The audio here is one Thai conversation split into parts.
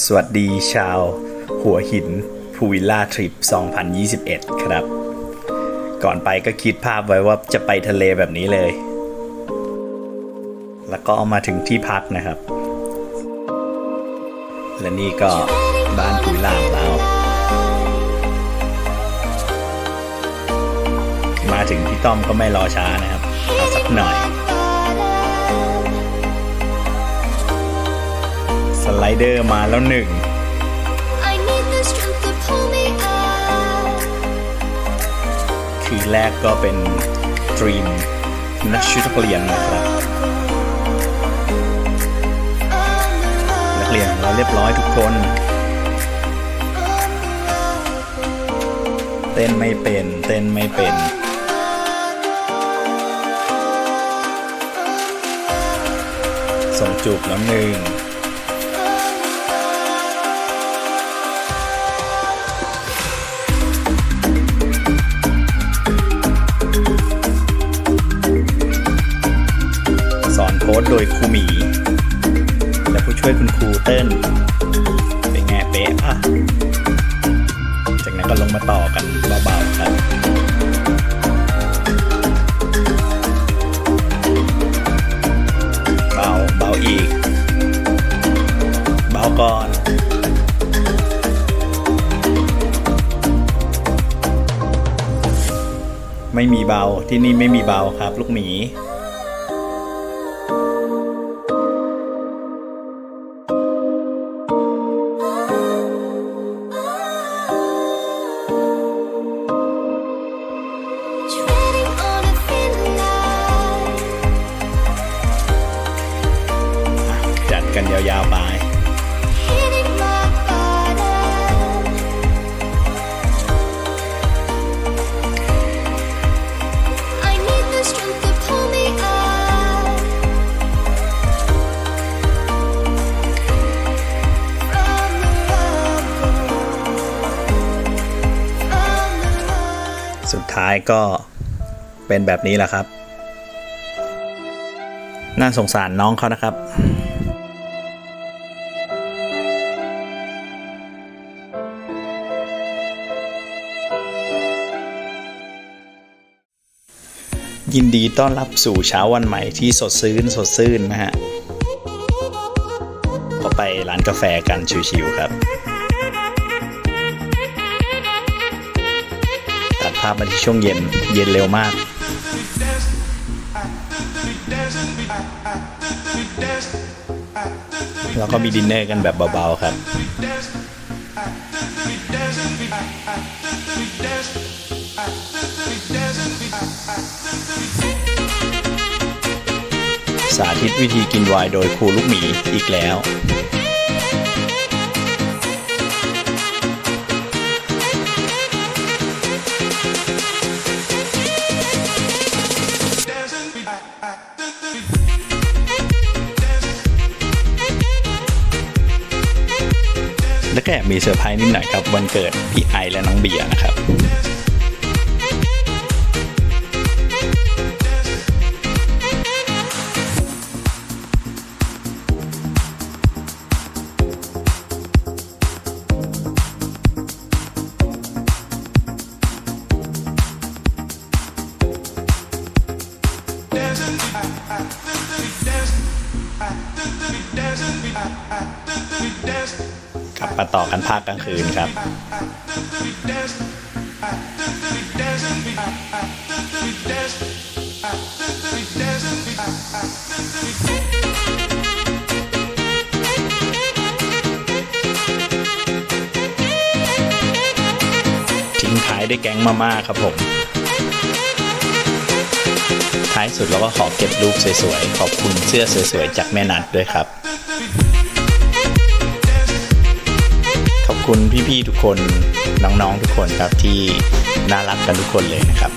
สวัสดีชาว หัวหินพูวิลล่าทริป 2021 ครับ ก่อนไปก็คิดภาพไว้ว่าจะไปทะเลแบบนี้เลย แล้วก็มาถึงที่พักนะครับ และนี่ก็บ้านพูวิลล่าของเรามาถึงพี่ต้อมก็ไม่รอช้านะครับเอาสักหน่อย ไลเดอร์มาแล้วหนึ่ง I need the strength to pull me up. คืนแรกก็เป็นดรีมนักชุดนักเรียนนะครับ นักเรียนของเราเรียบร้อยทุกคน เต้นไม่เป็น เต้นไม่เป็นส่งจูบแล้วหนึ่ง โดโดยครูหมี และผู้ช่วยคุณครูเติ้ลเป็นไงเป๊ะปะจากนั้นก็ลงมาต่อกันเบาๆครับเบาเบาอีก เบาก่อนไม่มีเบาที่นี่ไม่มีเบาครับ ลูกหมี กันยาวๆไป Hitting rock bottom. I need the strength to pull me up. From the rubble. From the rubble. สุดท้ายก็เป็นแบบนี้แหละครับ น่าสงสารน้องเขานะครับ ยินดีต้อนรับสู่เช้าวันใหม่ที่สดชื่นสดชื่นนะฮะก็ไปร้านกาแฟกันชิวๆครับ ตัดภาพมาที่ช่วงเย็นเย็นเร็วมาก แล้วก็มีดินเนอร์กันแบบเบาๆครับ สาธิตวิธีกินไวน์โดยครูลูกหมีอีกแล้ว แล้วก็แอบมีเซอร์ไพรส์นิดหน่อยครับ วันเกิดพี่ไอและน้องเบียร์นะครับ กลับมาต่อกันภาคกลางคืนครับ ทิ้งท้ายด้วยแก๊งมาม่าครับผม ท้ายสุดเราก็ขอเก็บรูปสวยๆ ขอบคุณเสื้อสวยๆ จากแม่นัดด้วยครับ คุณพี่ๆทุกคนน้องๆทุกคนครับที่น่ารักกันทุกคนเลยนะครับ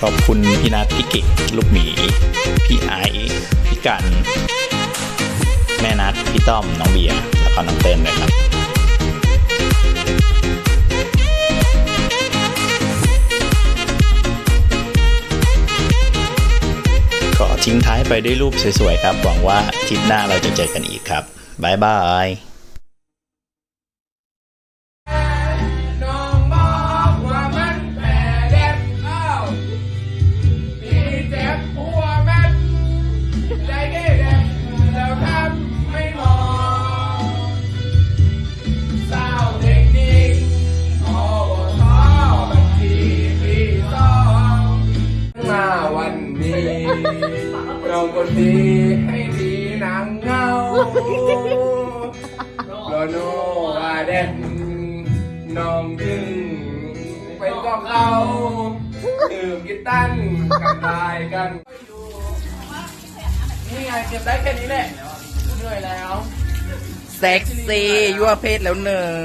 ขอบคุณพี่นัทพี่เก่งลูกหมี พี่ไอซ์พี่กัน แม่นัทพี่ต้อมน้องเบียร์แล้วก็น้องเต้นเลยครับขอทิ้งท้ายไปด้วยรูปสวยๆครับ หวังว่าทริปหน้าเราจะเจอกันอีกครับบายบาย โลโนวาเดนน้องจึงเป็นกองเขาดื่มกินตันกันได้กัน นี่ไงเก็บได้แค่นี้แหละเหนื่อยแล้ว เซ็กซี่ยั่วเพศแล้วหนึ่ง